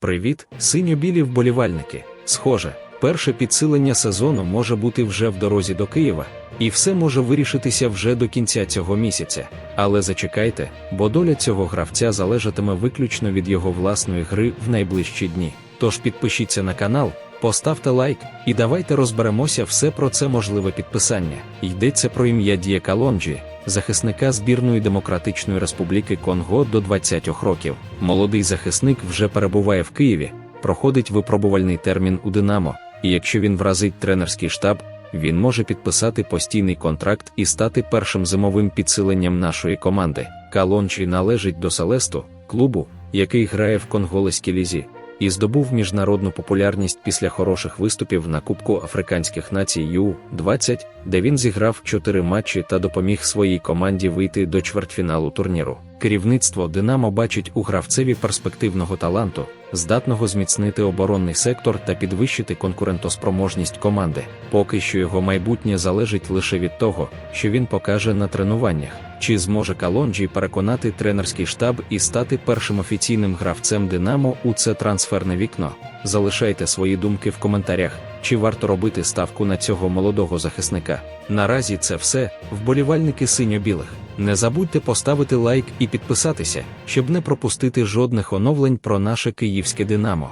Привіт, синьо-білі вболівальники. Схоже, перше підсилення сезону може бути вже в дорозі до Києва, і все може вирішитися вже до кінця цього місяця. Але зачекайте, бо доля цього гравця залежатиме виключно від його власної гри в найближчі дні. Тож підпишіться на канал, поставте лайк і давайте розберемося все про це можливе підписання. Йдеться про ім'я Діє Калонджі, захисника збірної Демократичної Республіки Конго до 20 років. Молодий захисник вже перебуває в Києві, проходить випробувальний термін у Динамо, і якщо він вразить тренерський штаб, він може підписати постійний контракт і стати першим зимовим підсиленням нашої команди. Калончі належить до Селесту, клубу, який грає в конголезькій лізі, і здобув міжнародну популярність після хороших виступів на Кубку Африканських націй Ю-20, де він зіграв чотири матчі та допоміг своїй команді вийти до чвертьфіналу турніру. Керівництво Динамо бачить у гравцеві перспективного таланту, здатного зміцнити оборонний сектор та підвищити конкурентоспроможність команди. Поки що його майбутнє залежить лише від того, що він покаже на тренуваннях, чи зможе Калонджі переконати тренерський штаб і стати першим офіційним гравцем Динамо у це трансферне вікно. Залишайте свої думки в коментарях, чи варто робити ставку на цього молодого захисника. Наразі це все, вболівальники синьо-білих. Не забудьте поставити лайк і підписатися, щоб не пропустити жодних оновлень про наше київське Динамо.